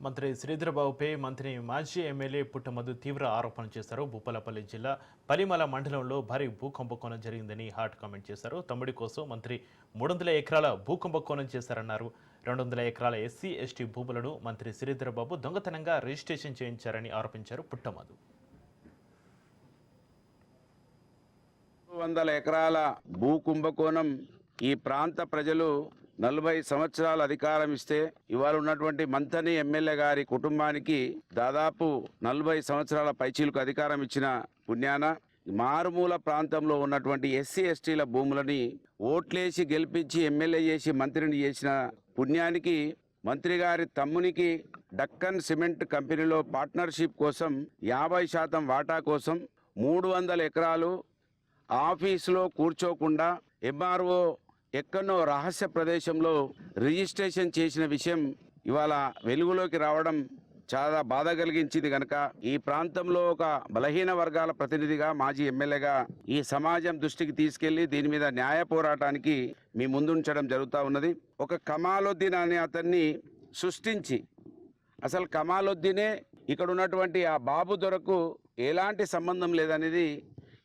మంత్రి శ్రీధరబాబుపై మంత్రి మాజీ ఎమ్మెల్యే పుట్టమధు తీవ్ర ఆరోపణలు చేశారు. భూపాలపల్లి జిల్లా పలిమల మండలంలో భారీ భూకంపకోణం జరిగిందని హాట్ కామెంట్ చేశారు. తమ్ముడి కోసం మంత్రి మూడు వందల ఎకరాల భూకంపకోణం చేశారన్నారు. రెండు వందల ఎకరాల ఎస్సీ ఎస్టీ భూములను మంత్రి శ్రీధరబాబు దొంగతనంగా రిజిస్ట్రేషన్ చేయించారని ఆరోపించారు పుట్టమధు వందల ఎకరాల భూ కుంభకోణం ఈ ప్రాంత ప్రజలు నలభై సంవత్సరాల అధికారం ఇస్తే ఇవాళ ఉన్నటువంటి మంతని ఎమ్మెల్యే గారి కుటుంబానికి దాదాపు నలభై సంవత్సరాల పైచీలకు అధికారం ఇచ్చిన పుణ్యాన మారుమూల ప్రాంతంలో ఉన్నటువంటి ఎస్సీ ఎస్టీల భూములని ఓట్లేసి గెలిపించి ఎమ్మెల్యే చేసి మంత్రిని చేసిన పుణ్యానికి మంత్రి గారి తమ్మునికి డక్కన్ సిమెంట్ కంపెనీలో పార్ట్నర్షిప్ కోసం యాభై శాతం వాటా కోసం మూడు వందల ఎకరాలు ఆఫీసులో కూర్చోకుండా ఎంఆర్ఓ ఎక్కడో రహస్య ప్రదేశంలో రిజిస్ట్రేషన్ చేసిన విషయం ఇవాళ వెలుగులోకి రావడం చాలా బాధ కలిగించింది కనుక ఈ ప్రాంతంలో ఒక బలహీన వర్గాల ప్రతినిధిగా మాజీ ఎమ్మెల్యేగా ఈ సమాజం దృష్టికి తీసుకెళ్ళి దీని మీద న్యాయ పోరాటానికి మీ ముందుంచడం జరుగుతూ ఉన్నది. ఒక కమాలుద్దీన్ అనే అతన్ని సృష్టించి అసలు కమాలుద్దీనే ఇక్కడ ఉన్నటువంటి ఆ బాబు దొరకు ఎలాంటి సంబంధం లేదనేది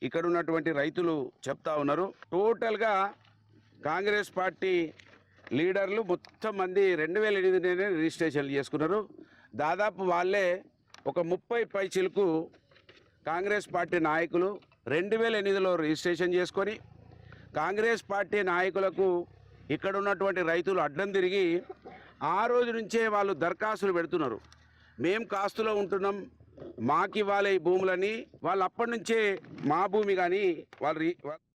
ఇక్కడ ఉన్నటువంటి రైతులు చెప్తా ఉన్నారు. టోటల్గా కాంగ్రెస్ పార్టీ లీడర్లు మొత్తం మంది రెండు వేల ఎనిమిదినే రిజిస్ట్రేషన్లు చేసుకున్నారు. దాదాపు వాళ్ళే ఒక ముప్పై పైచిలకు కాంగ్రెస్ పార్టీ నాయకులు రెండు వేల ఎనిమిదిలో రిజిస్ట్రేషన్ చేసుకొని కాంగ్రెస్ పార్టీ నాయకులకు ఇక్కడ ఉన్నటువంటి రైతులు అడ్డం తిరిగి ఆ రోజు నుంచే వాళ్ళు దరఖాస్తులు పెడుతున్నారు. మేము కాస్తులో ఉంటున్నాం మాకు ఇవ్వాలి ఈ భూములని వాళ్ళు అప్పటి నుంచే మా భూమి కానీ వాళ్ళు రి-